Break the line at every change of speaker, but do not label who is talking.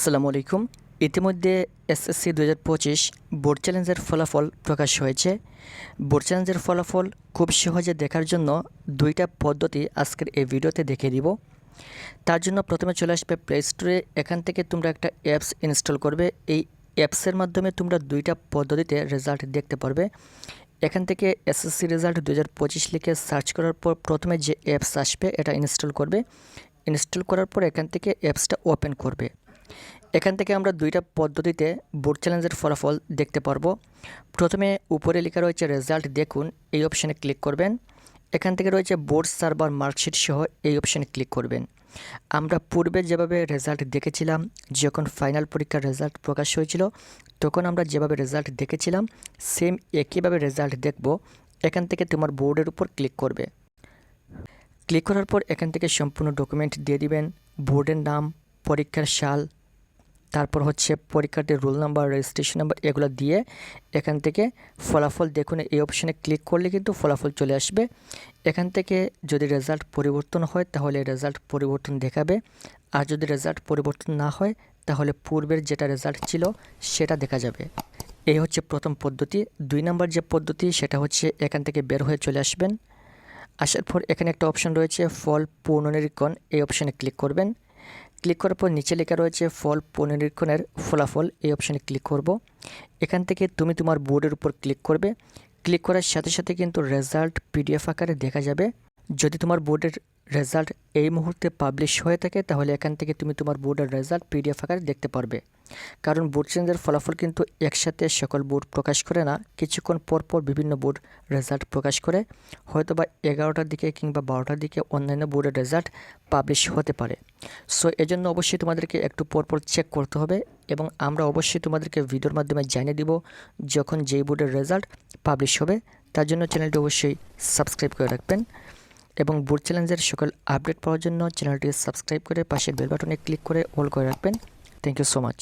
আসসালামু আলাইকুম। ইতিমধ্যে এসএসসি দু হাজার পঁচিশ বোর্ড চ্যালেঞ্জের ফলাফল প্রকাশ হয়েছে। বোর্ড চ্যালেঞ্জের ফলাফল খুব সহজে দেখার জন্য দুইটা পদ্ধতি আজকের এই ভিডিওতে দেখে দিব। তার জন্য প্রথমে চলে আসবে প্লে স্টোরে এখান থেকে তোমরা একটা অ্যাপস ইনস্টল করবে। এই অ্যাপসের মাধ্যমে তোমরা দুইটা পদ্ধতিতে রেজাল্ট দেখতে পারবে। এখান থেকে এসএসসি রেজাল্ট দু হাজার পঁচিশ লিখে সার্চ করার পর প্রথমে যে অ্যাপস আসবে, এটা ইনস্টল করবে। ইনস্টল করার পর এখান থেকে অ্যাপসটা ওপেন করবে। এখান থেকে আমরা দুইটা পদ্ধতিতে বোর্ড চ্যালেঞ্জের ফলাফল দেখতে পারব। প্রথমে উপরে লেখা রয়েছে রেজাল্ট দেখুন, এই অপশানে ক্লিক করবেন। এখান থেকে রয়েছে বোর্ড সার্ভার মার্কশিট সহ এই অপশানে ক্লিক করবেন। আমরা পূর্বে যেভাবে রেজাল্ট দেখেছিলাম, যখন ফাইনাল পরীক্ষার রেজাল্ট প্রকাশ হয়েছিল, তখন আমরা যেভাবে রেজাল্ট দেখেছিলাম সেম একইভাবে রেজাল্ট দেখব। এখান থেকে তোমার বোর্ডের উপর ক্লিক করবে। ক্লিক করার পর এখান থেকে সম্পূর্ণ ডকুমেন্ট দিয়ে দিবেন। বোর্ডের নাম, পরীক্ষার সাল তারপর হচ্ছে পরীক্ষার্থীর রোল নাম্বার রেজিস্ট্রেশন নাম্বার এগুলো দিয়ে এখান থেকে ফলাফল দেখুন, এই অপশানে ক্লিক করলে কিন্তু ফলাফল চলে আসবে। এখান থেকে যদি রেজাল্ট পরিবর্তন হয় তাহলে রেজাল্ট পরিবর্তন দেখাবে। আর যদি রেজাল্ট পরিবর্তন না হয় তাহলে পূর্বের যেটা রেজাল্ট ছিল সেটা দেখা যাবে। এই হচ্ছে প্রথম পদ্ধতি। দুই নম্বর যে পদ্ধতি, সেটা হচ্ছে এখান থেকে বের হয়ে চলে আসবেন। আসার পর এখানে একটা অপশন রয়েছে, ফল পুনর্নিরীক্ষণ এই অপশানে ক্লিক করবেন। ক্লিক করার পর নিচে লেখা রয়েছে ফল পুনরীক্ষণের ফলাফল, এই অপশানে ক্লিক করব। এখান থেকে তুমি তোমার বোর্ডের উপর ক্লিক করবে। ক্লিক করার সাথে সাথে কিন্তু রেজাল্ট পিডিএফ আকারে দেখা যাবে। যদি তোমার বোর্ডের রেজাল্ট এই মুহূর্তে পাবলিশ হয়ে থাকে, তাহলে এখান থেকে তুমি তোমার বোর্ডের রেজাল্ট পিডিএফ আকারে দেখতে পারবে। কারণ বোর্ড চেঞ্জের ফলাফল কিন্তু একসাথে সকল বোর্ড প্রকাশ করে না, কিছুক্ষণ পর পর বিভিন্ন বোর্ড রেজাল্ট প্রকাশ করে। হয়তো বা এগারোটার দিকে কিংবা বারোটার দিকে অন্যান্য বোর্ডের রেজাল্ট পাবলিশ হতে পারে। সো এজন্য অবশ্যই তোমাদেরকে একটু পরপর চেক করতে হবে এবং আমরা অবশ্যই তোমাদেরকে ভিডিওর মাধ্যমে জানিয়ে দিব যখন যেই বোর্ডের রেজাল্ট পাবলিশ হবে। তার জন্য চ্যানেলটি অবশ্যই সাবস্ক্রাইব করে রাখবেন। এবং বোর্ড চ্যালেঞ্জের সকল আপডেট পাওয়ার জন্য চ্যানেলটি সাবস্ক্রাইব করে পাশের বেল বাটনে ক্লিক করে অল করে রাখবেন। Thank you so much